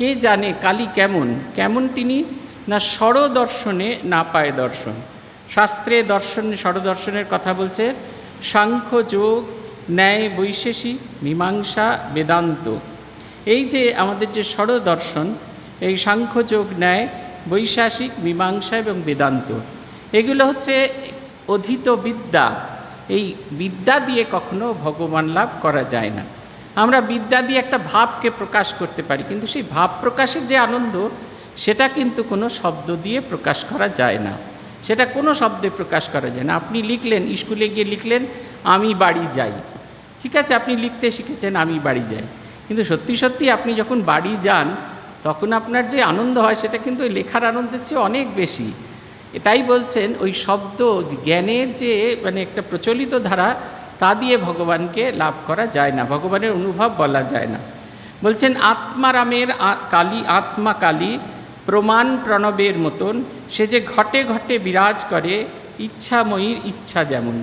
কে জানে কালী কেমন? কেমন তিনি? না দর্শনে না পায় দর্শন? শাস্ত্রে দর্শন দর্শনের কথা বলছে, সাংখ্য যোগ, ন্যায় বৈশেষিক মীমাংসা, বেদান্ত। এই যে আমাদের যে দর্শন এই সাংখ্য যোগ, ন্যায় বৈশাসিক, মীমাংসা এবং বেদান্ত, এগুলো হচ্ছে অধীত বিদ্যা। এই বিদ্যা দিয়ে কখনো ভগবান লাভ করা যায় না। আমরা বিদ্যা দিয়ে একটা ভাবকে প্রকাশ করতে পারি, কিন্তু সেই ভাব প্রকাশের যে আনন্দ, সেটা কিন্তু কোনো শব্দ দিয়ে প্রকাশ করা যায় না। সেটা কোনো শব্দে প্রকাশ করা যায় না। আপনি লিখলেন, স্কুলে গিয়ে লিখলেন, আমি বাড়ি যাই। ঠিক আছে, আপনি লিখতে শিখেছেন, আমি বাড়ি যাই। কিন্তু সত্যি সত্যি আপনি যখন বাড়ি যান, তখন আপনার যে আনন্দ হয়, সেটা কিন্তু ওই লেখার আনন্দের চেয়ে অনেক বেশি। তাই বলছেন, ওই শব্দ, জ্ঞানের যে মানে একটা প্রচলিত ধারা তা দিয়ে ভগবানকে লাভ করা যায় না, ভগবানের অনুভব বলা যায় না। বলছেন আত্মারামের কালী, আত্মা কালী, প্রমাণ প্রণবের মতন, সে যে ঘটে ঘটে বিরাজ করে, ইচ্ছাময়ীর ইচ্ছা যেমন।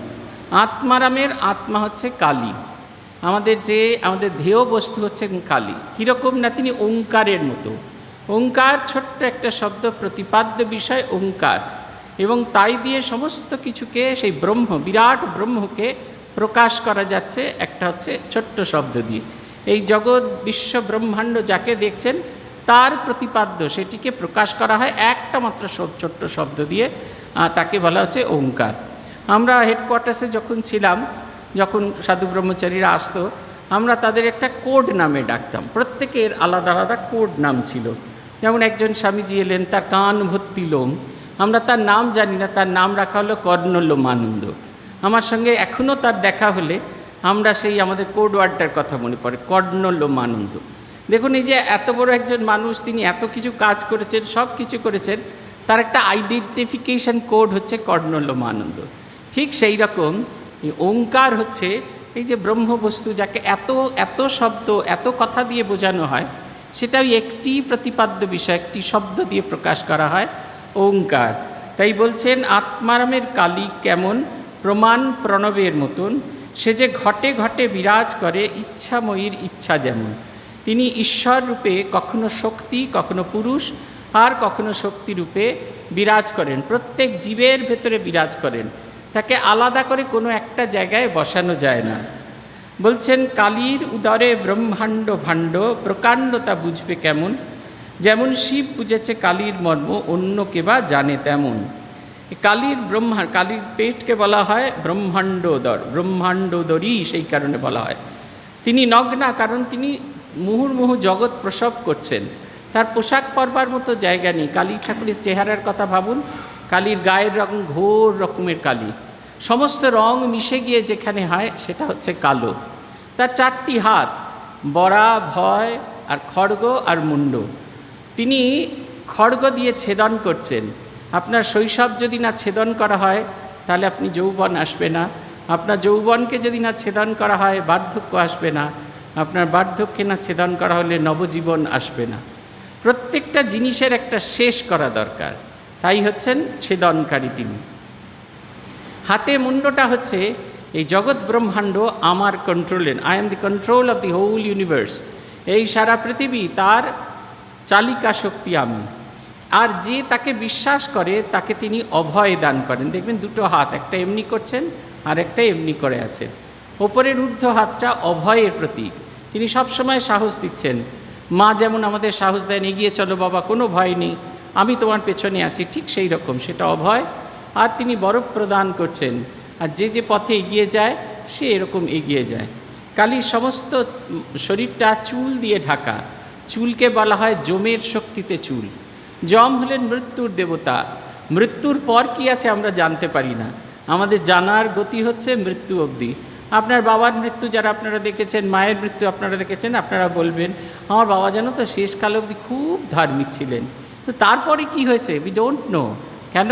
আত্মারামের আত্মা হচ্ছে কালী। আমাদের যে, আমাদের ধেয় বস্তু হচ্ছে কালী। কীরকম না তিনি ওঙ্কারের মতো। ওঙ্কার ছোট্ট একটা শব্দ, প্রতিপাদ্য বিষয় ওঙ্কার। এবং তাই দিয়ে সমস্ত কিছুকে, সেই ব্রহ্ম, বিরাট ব্রহ্মকে প্রকাশ করা যাচ্ছে একটা হচ্ছে ছোট্ট শব্দ দিয়ে। এই জগৎ বিশ্ব ব্রহ্মাণ্ড যাকে দেখছেন, তার প্রতিপাদ্য সেটিকে প্রকাশ করা হয় একটা মাত্র ছোট্ট শব্দ দিয়ে তাকে বলা হচ্ছে ওঙ্কার। আমরা হেডকোয়ার্টার্সে যখন ছিলাম, যখন সাধু ব্রহ্মচারীরা আসতো, আমরা তাদের একটা কোড নামে ডাকতাম। প্রত্যেকের আলাদা আলাদা কোড নাম ছিল। যেমন একজন স্বামীজি এলেন, তার কান ভর্তি লোম। আমরা তার নাম জানি না, তার নাম রাখা হলো কর্ণলোমানন্দ। আমার সঙ্গে এখনও তার দেখা হলে আমরা সেই আমাদের কোড ওয়ার্ডটার কথা মনে পড়ে, কর্ণলোমানন্দ। দেখুন, এই যে এত বড় একজন মানুষ, তিনি এত কিছু কাজ করেছেন, সব কিছু করেছেন, তার একটা আইডেন্টিফিকেশন কোড হচ্ছে কর্ণলোমানন্দ। ঠিক সেই রকম এই ওঙ্কার হচ্ছে এই যে ব্রহ্মবস্তু যাকে এত এত শব্দ, এত কথা দিয়ে বোঝানো হয় সেটা ওই একটি প্রতিপাদ্য বিষয়, একটি শব্দ দিয়ে প্রকাশ করা হয়, ওঙ্কার। তাই বলছেন, আত্মারামের কালী কেমন? প্রমাণ প্রণবের মতন, সে যে ঘটে ঘটে বিরাজ করে ইচ্ছাময়ীর ইচ্ছা যেমন। তিনি ঈশ্বর রূপে কখনো শক্তি, কখনো পুরুষ, আর কখনো শক্তি রূপে বিরাজ করেন। প্রত্যেক জীবের ভেতরে বিরাজ করেন। তাকে আলাদা করে কোনো একটা জায়গায় বসানো যায় না। বলছেন, কালীর উদরে ব্রহ্মাণ্ড ভাণ্ড, প্রকাণ্ডতা বুঝবে কেমন? যেমন শিব বুঝেছে কালীর মর্ম, অন্য কেবা জানে তেমন। কালীর ব্রহ্মা কালীর পেটকে বলা হয় ব্রহ্মাণ্ডোদর ব্রহ্মাণ্ডোদরই সেই কারণে বলা হয়। তিনি নগ্না, কারণ তিনি মুহুর্মুহু জগৎ প্রসব করছেন। তার পোশাক পরবার মতো জায়গা নেই। কালী ঠাকুরের চেহারার কথা ভাবুন, কালীর গায়ের রং ঘোর রকমের কালী। সমস্ত রং মিশে গিয়ে যেখানে হয়, সেটা হচ্ছে কালো। তার চারটি হাত, বড়া, ভয় আর খড়গ আর মুন্ড। তিনি খড়গ দিয়ে ছেদন করছেন। আপনার শৈশব যদি না ছেদন করা হয়, তাহলে আপনি যৌবন আসবে না। আপনার যৌবনকে যদি না ছেদন করা হয়, বার্ধক্য আসবে না। আপনার বার্ধক্যে না ছেদন করা হলে নবজীবন আসবে না। প্রত্যেকটা জিনিসের একটা শেষ করা দরকার। তাই হচ্ছেন ছেদনকারী তিনি। হাতে মুন্ডটা হচ্ছে এই জগৎ ব্রহ্মাণ্ড আমার কন্ট্রোলে I am the control of the whole universe এই সারা পৃথিবী তার চালিকা শক্তি আমি। আর যে তাকে বিশ্বাস করে, তাকে তিনি অভয় দান করেন। দেখবেন দুটো হাত, একটা এমনি করছেন আর একটা এমনি করে আছেন ওপরের ঊর্ধ্ব হাতটা অভয়ের প্রতীক। তিনি সবসময় সাহস দিচ্ছেন। মা যেমন আমাদের সাহস দেন, এগিয়ে চলো বাবা, কোনো ভয় নেই। আমি তোমার পেছনে আছি, ঠিক সেই রকম, সেটা অভয়। আর তিনি বরফ প্রদান করছেন। আর যে যে পথে এগিয়ে যায়, সে এরকম এগিয়ে যায়। কালীর সমস্ত শরীরটা চুল দিয়ে ঢাকা। চুলকে বলা হয় জমের শক্তিতে চুল। জম হলেন মৃত্যুর দেবতা। মৃত্যুর পর কি আছে আমরা জানতে পারি না। আমাদের জানার গতি হচ্ছে মৃত্যু অবধি। আপনার বাবার মৃত্যু যারা আপনারা দেখেছেন, মায়ের মৃত্যু আপনারা দেখেছেন, আপনারা বলবেন, আমার বাবা যেন তো শেষকাল অবধি খুব ধার্মিক ছিলেন। তো তারপরে কি হয়েছে? উই ডোন্ট নো কেন?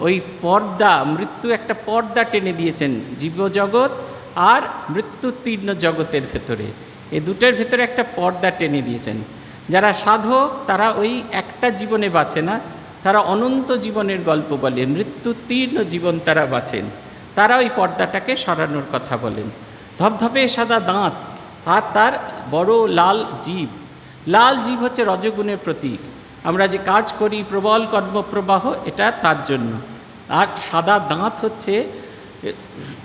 ওই পর্দা, মৃত্যু একটা পর্দা টেনে দিয়েছেন জীবজগৎ আর মৃত্যুতীর্ণ জগতের ভেতরে। এই দুটোর ভেতরে একটা পর্দা টেনে দিয়েছেন। যারা সাধক, তারা ওই একটা জীবনে বাঁচে না। তারা অনন্ত জীবনের গল্প বলে মৃত্যুতীর্ণ জীবন তারা বাঁচেন। তারা ওই পর্দাটাকে সরানোর কথা বলেন। ধপধপে সাদা দাঁত, আর তার বড় লাল জীব। লাল জীব হচ্ছে রজগুণের প্রতীক। আমরা যে কাজ করি, প্রবল কর্মপ্রবাহ, এটা তার জন্য। আর সাদা দাঁত হচ্ছে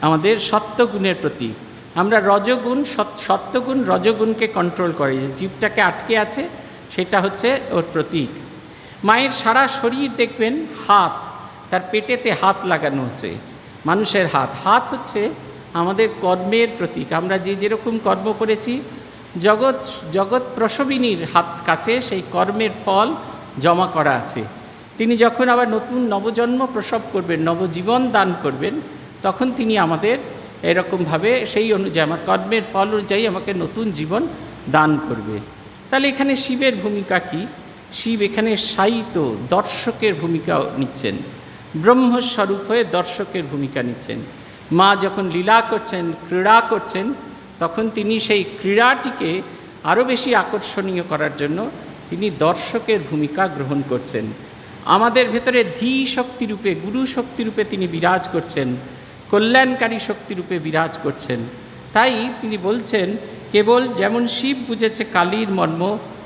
আমাদের সত্যগুণের প্রতীক। আমরা রজগুণ সত্যগুণ রজগুণকে কন্ট্রোল করে। যে জীবটাকে আটকে আছে, সেটা হচ্ছে ওর প্রতীক। মায়ের সারা শরীর দেখবেন হাত, তার পেটেতে হাত লাগানো হচ্ছে, মানুষের হাত। হাত হচ্ছে আমাদের কর্মের প্রতীক। আমরা যে যেরকম কর্ম করেছি, জগৎ জগৎ প্রসবিনীর হাত কাছে সেই কর্মের ফল জমা করা আছে। তিনি যখন আবার নতুন নবজন্ম প্রসব করবেন, নবজীবন দান করবেন, তখন তিনি আমাদের এরকমভাবে সেই অনুযায়ী আমার কর্মের ফল অনুযায়ী আমাকে নতুন জীবন দান করবে। তাহলে এখানে শিবের ভূমিকা কি? শিব এখানে সাহিত্য দর্শকের ভূমিকা নিচ্ছেন। ব্রহ্মস্বরূপ হয়ে দর্শকের ভূমিকা নিচ্ছেন। মা যখন লীলা করছেন, ক্রীড়া করছেন, তখন তিনি সেই ক্রীড়াটিকে আরও বেশি আকর্ষণীয় করার জন্য তিনি দর্শকের ভূমিকা গ্রহণ করছেন। আমাদের ভেতরে ধী শক্তিরূপে গুরু শক্তিরূপে তিনি বিরাজ করছেন। কল্যাণকারী শক্তিরূপে বিরাজ করছেন। তাই তিনি বলছেন, কেবল যেমন শিব বুঝেছে কালীর মর্ম,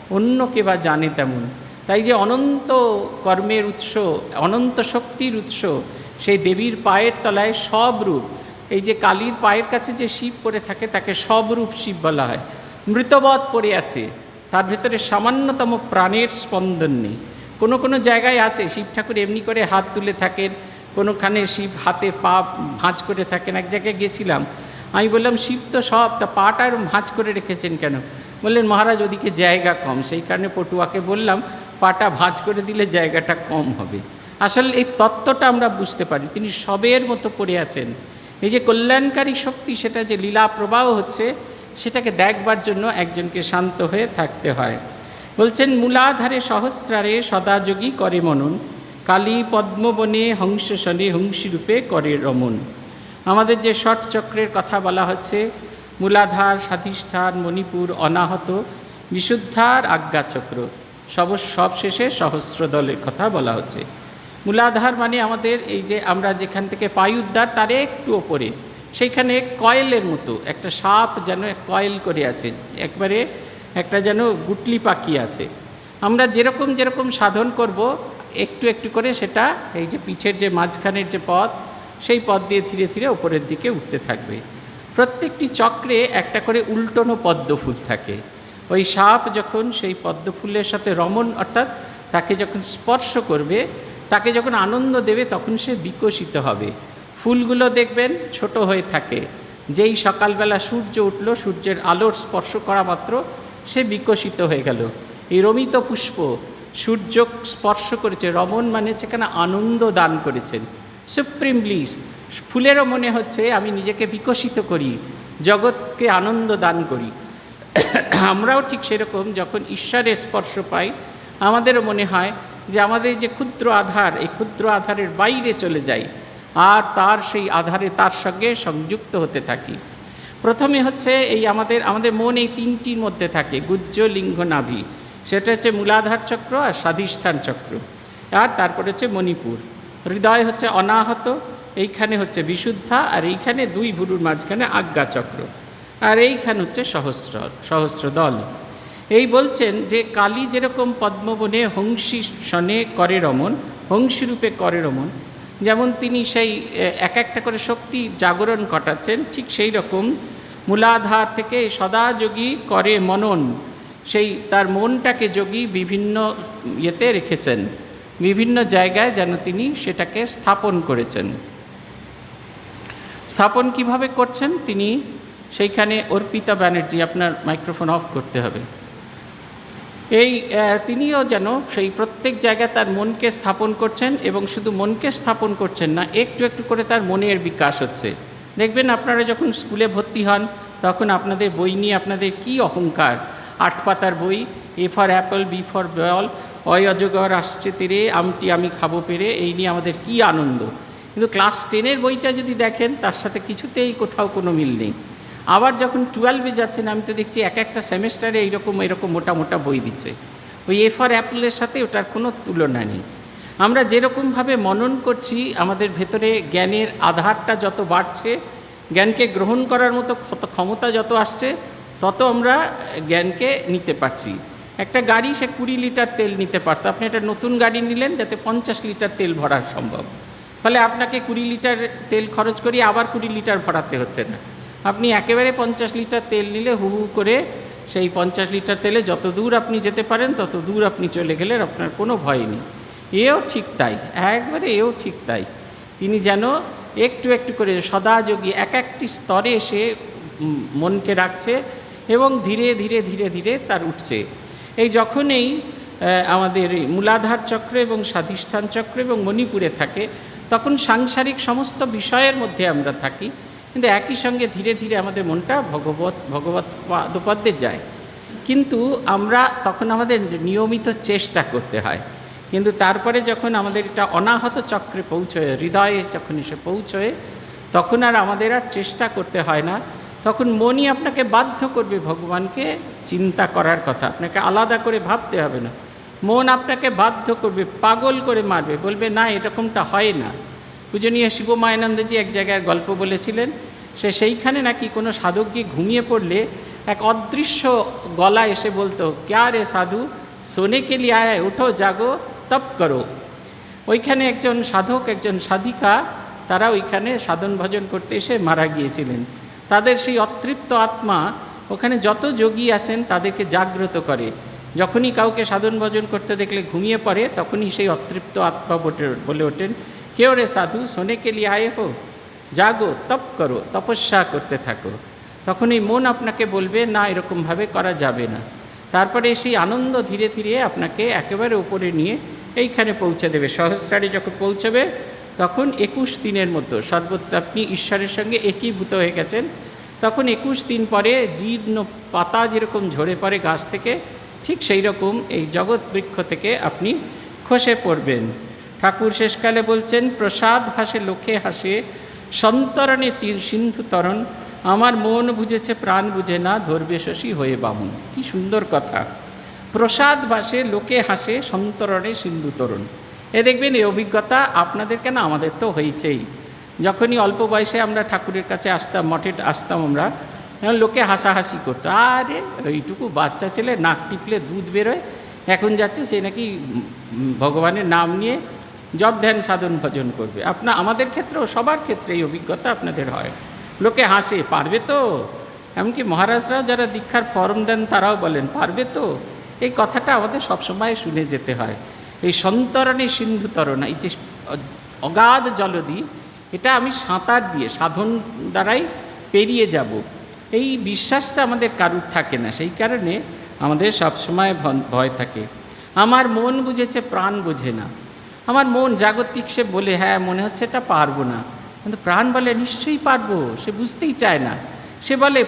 অন্য কে বা জানে তেমন। তাই যে অনন্ত কর্মের উৎস, অনন্ত শক্তির উৎস, সেই দেবীর পায়ের তলায় সব রূপ, এই যে কালীর পায়ের কাছে যে শিব পড়ে থাকে, তাকে সবরূপ শিব বলা হয়। মৃতবধ পড়ে আছে, তার ভেতরে সামান্যতম প্রাণের স্পন্দন নেই। কোনো কোনো জায়গায় আছে, শিব ঠাকুর এমনি করে হাত তুলে থাকেন কোনোখানে শিব হাতে পা ভাঁজ করে থাকেন। এক জায়গায় গেছিলাম আমি বললাম, শিব তো সব, তা পাটা এরম ভাঁজ করে রেখেছেন কেন? বললেন, মহারাজ, ওদিকে জায়গা কম। সেই কারণে পটুয়াকে বললাম, পাটা ভাঁজ করে দিলে জায়গাটা কম হবে। আসলে এই তত্ত্বটা আমরা বুঝতে পারি। তিনি সবের মতো পড়ে আছেন। এই যে কল্যাণকারী শক্তি, সেটা যে লীলা প্রবাহ হচ্ছে, সেটাকে দেখবার জন্য একজনকে শান্ত হয়ে থাকতে হয়। বলছেন, মূলাধারে সহস্রারে সদাযোগী করে মনন। কালী পদ্মবনে হংসসনে হংসীরূপে করে রমন আমাদের যে ষট চক্রের কথা বলা হচ্ছে, মূলাধার স্বাধিষ্ঠান মণিপুর, অনাহত, বিশুদ্ধার আজ্ঞাচক্র, সব সবশেষে সহস্র দলের কথা বলা হচ্ছে। মূলাধার মানে আমাদের এই যে আমরা যেখান থেকে পায়ুদ্ধার তার একটু ওপরে। সেইখানে কয়েলের মতো, একটা সাপ যেন কয়েল করে আছে, একবারে একটা যেন গুটলি পাখি আছে। আমরা যেরকম যেরকম সাধন করব একটু একটু করে সেটা এই যে পিঠের যে মাঝখানের যে পথ, সেই পথ দিয়ে ধীরে ধীরে ওপরের দিকে উঠতে থাকবে। প্রত্যেকটি চক্রে একটা করে উল্টোনো পদ্ম ফুল থাকে। ওই সাপ যখন সেই পদ্ম ফুলের সাথে রমণ, অর্থাৎ তাকে যখন স্পর্শ করবে, তাকে যখন আনন্দ দেবে, তখন সে বিকশিত হবে। ফুলগুলো দেখবেন ছোট হয়ে থাকে। যেই সকালবেলা সূর্য উঠল, সূর্যের আলোর স্পর্শ করা মাত্র সে বিকশিত হয়ে গেল। এই রমিত পুষ্প সূর্য স্পর্শ করেছে রমণ মানে সেখানে আনন্দ দান করেছেন। সুপ্রিম ব্লিস ফুলেরও মনে হচ্ছে আমি নিজেকে বিকশিত করি, জগৎকে আনন্দ দান করি। আমরাও ঠিক সেরকম যখন ঈশ্বরের স্পর্শ পাই, আমাদেরও মনে হয় যে আমাদের যে ক্ষুদ্র আধার, এই ক্ষুদ্র আধারের বাইরে চলে যাই, আর তার সেই আধারে তার সঙ্গে সংযুক্ত হতে থাকি। প্রথমে হচ্ছে এই আমাদের আমাদের মন এই তিনটির মধ্যে থাকে, গুজ্জ, লিঙ্গ, নাভি। সেটা হচ্ছে মূলাধার চক্র আর স্বাধিষ্ঠান চক্র। আর তারপরে হচ্ছে মণিপুর। হৃদয় হচ্ছে অনাহত, এইখানে হচ্ছে বিশুদ্ধা আর এইখানে দুই ভুরুর মাঝখানে আজ্ঞা চক্র। আর এইখানে হচ্ছে সহস্র সহস্র দল। এই বলছেন যে কালী যেরকম পদ্মবনে হংসী সনে করে রমন হংসীরূপে করে রমন যেমন তিনি সেই এক একটা করে শক্তি জাগরণ ঘটাচ্ছেন, ঠিক সেই রকম মূলাধার থেকে সদাযোগী করে মনন। সেই তার মনটাকে যোগী বিভিন্ন ইয়েতে রেখেছেন। বিভিন্ন জায়গায় যেন তিনি সেটাকে স্থাপন করেছেন। স্থাপন কীভাবে করছেন? তিনি সেইখানে অর্পিতা ব্যানার্জি, আপনার মাইক্রোফোন অফ করতে হবে। এই তিনিও যেন সেই প্রত্যেক জায়গায় তার মনকে স্থাপন করছেন এবং শুধু মনকে স্থাপন করছেন না, একটু একটু করে তার মনের বিকাশ হচ্ছে। দেখবেন আপনারা যখন স্কুলে ভর্তি হন, তখন আপনাদের বই নিয়ে আপনাদের কি অহংকার আট পাতার বই A for apple B for ball অয় অজগর আসছে তেরে, আমটি আমি খাব পেরে, এই নিয়ে আমাদের কি আনন্দ। কিন্তু ক্লাস টেনের বইটা যদি দেখেন, তার সাথে কিছুতেই কোথাও কোনো মিল নেই। আবার যখন টুয়েলভে যাচ্ছেন, আমি তো দেখছি এক একটা সেমেস্টারে এইরকম, এরকম মোটা মোটা বই দিচ্ছে। ওই এ ফর অ্যাপলের সাথে ওটার কোনো তুলনা নেই। আমরা যেরকমভাবে মনন করছি, আমাদের ভেতরে জ্ঞানের আধারটা যত বাড়ছে, জ্ঞানকে গ্রহণ করার মতো ক্ষমতা যত আসছে তত আমরা জ্ঞানকে নিতে পারছি। একটা গাড়ি, সে কুড়ি লিটার তেল নিতে পারতো। আপনি একটা নতুন গাড়ি নিলেন যাতে পঞ্চাশ লিটার তেল ভরা সম্ভব। ফলে আপনাকে কুড়ি লিটার তেল খরচ করিয়ে আবার কুড়ি লিটার ভরাতে হচ্ছে না। আপনি একেবারে পঞ্চাশ লিটার তেল নিলে হু হু করে সেই পঞ্চাশ লিটার তেলে যত দূর আপনি যেতে পারেন, তত দূর আপনি চলে গেলেন, আপনার কোনো ভয় নেই। এও ঠিক তাই। একবারে এও ঠিক তাই। তিনি যেন একটু একটু করে সদাযোগী, এক একটি স্তরে এসে মনকে রাখছে এবং ধীরে ধীরে ধীরে ধীরে তার উঠছে। এই যখনই আমাদের মূলাধার চক্র এবং স্বাধিষ্ঠান চক্র এবং মণিপুরে থাকে, তখন সাংসারিক সমস্ত বিষয়ের মধ্যে আমরা থাকি। কিন্তু একই সঙ্গে ধীরে ধীরে আমাদের মনটা ভগবত ভগবত পাদপদ্মে যায়। কিন্তু আমরা তখন আমাদের নিয়মিত চেষ্টা করতে হয়। কিন্তু তারপরে যখন আমাদের এটা অনাহত চক্রে পৌঁছয়, হৃদয়ে যখন এসে পৌঁছয়, তখন আর আমাদের আর চেষ্টা করতে হয় না। তখন মনই আপনাকে বাধ্য করবে ভগবানকে চিন্তা করার কথা। আপনাকে আলাদা করে ভাবতে হবে না। মন আপনাকে বাধ্য করবে, পাগল করে মারবে, বলবে, না, এরকমটা হয় না। পূজনীয় শিবমায়ানন্দজি এক জায়গায় গল্প বলেছিলেন, সে সেইখানে নাকি কোনো সাধক গিয়ে ঘুমিয়ে পড়লে এক অদৃশ্য গলা এসে বলতো, ক্যা রে সাধু? সোনে কে লিয়ে আয় উঠো, জাগো, তপ করো। ওইখানে একজন সাধক, একজন সাধিকা, তারা ওইখানে সাধন ভজন করতে এসে মারা গিয়েছিলেন। তাদের সেই অতৃপ্ত আত্মা ওখানে যত যোগী আছেন তাদেরকে জাগ্রত করে। যখনই কাউকে সাধন ভজন করতে দেখলে ঘুমিয়ে পড়ে, তখনই সেই অতৃপ্ত আত্মা বলে ওঠেন কেউ রে সাধু? সোনে কে লিয়ে আয়ে হো। জাগো, তপ করো, তপস্যা করতে থাকো। তখন এই মন আপনাকে বলবে, না, এরকমভাবে করা যাবে না। তারপরে সেই আনন্দ ধীরে ধীরে আপনাকে একেবারে উপরে নিয়ে এইখানে পৌঁছে দেবে। সহস্রারে যখন পৌঁছবে তখন একুশ দিনের মধ্যে সর্বত্র আপনি ঈশ্বরের সঙ্গে একীভূত হয়ে গেছেন। তখন একুশ দিন পরে জীর্ণ পাতা যেরকম ঝরে পড়ে গাছ থেকে, ঠিক সেই রকম এই জগৎ বৃক্ষ থেকে আপনি খসে পড়বেন। ঠাকুর শেষকালে বলছেন, প্রসাদ ভাসে, লোকে হাসে, সন্তরণে তীর সিন্ধু তরণ, আমার মন বুঝেছে, প্রাণ বুঝে না, ধরবে শশী হয়ে বামুন। কি সুন্দর কথা। প্রসাদ বাসে লোকে হাসে, সন্তরণে সিন্ধু তরুণ। এ দেখবেন, এই অভিজ্ঞতা আপনাদের কেন আমাদের তো হয়েছেই যখনই অল্প বয়সে আমরা ঠাকুরের কাছে আসতাম, মঠে আসতাম আমরা লোকে হাসাহাসি করতো, আরে ওইটুকু বাচ্চা ছেলে নাক টিপলে দুধ বেরোয়, এখন যাচ্ছে সে নাকি ভগবানের নাম নিয়ে জপ ধ্যান সাধন ভজন করবে। আপনা, আমাদের ক্ষেত্রেও, সবার ক্ষেত্রে এই অভিজ্ঞতা আপনাদের হয়। লোকে হাসে, পারবে তো? এমনকি মহারাজরাও যারা দীক্ষার ফর্ম দেন, তারাও বলেন, পারবে তো? এই কথাটা আমাদের সবসময় শুনে যেতে হয়। এই সন্তরণে সিন্ধু তরণ, এই যে অগাধ জলদি, এটা আমি সাঁতার দিয়ে, সাধন দ্বারাই পেরিয়ে যাব। এই বিশ্বাসটা আমাদের কারুর থাকে না, সেই কারণে আমাদের সবসময় ভয় থাকে। আমার মন বুঝেছে, প্রাণ বোঝে না। আমার মন জাগতিক, সে বলে হ্যাঁ মনে হচ্ছে এটা পারব না। কিন্তু প্রাণ বলে, নিশ্চয়ই পারব। সে বুঝতেই চায় না। সে বলে,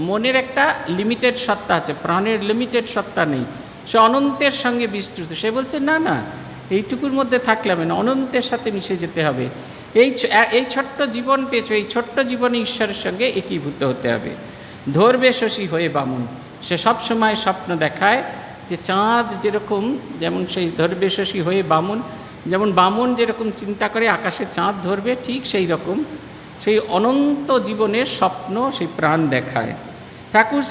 মনের একটা লিমিটেড সত্তা আছে, প্রাণের লিমিটেড সত্তা নেই। সে অনন্তের সঙ্গে বিস্তৃত। সে বলছে, না না, এইটুকুর মধ্যে থাকলে হবে না, অনন্তের সাথে মিশে যেতে হবে। এই এই ছোট্ট জীবন পেয়েছ, এই ছোট্ট জীবনে ঈশ্বরের সঙ্গে একীভূত হতে হবে। ধরবে শশী হয়ে বামুন। সে সব সময় স্বপ্ন দেখায় যে চাঁদ যেরকম, যেমন সেই ধরবে শশী হয়ে বামুন, যেমন বামুন যেরকম চিন্তা করে আকাশে চাঁদ ধরবে, ঠিক সেই রকম সেই অনন্ত জীবনের স্বপ্ন, সেই প্রাণ দেখায়। ঠাকুর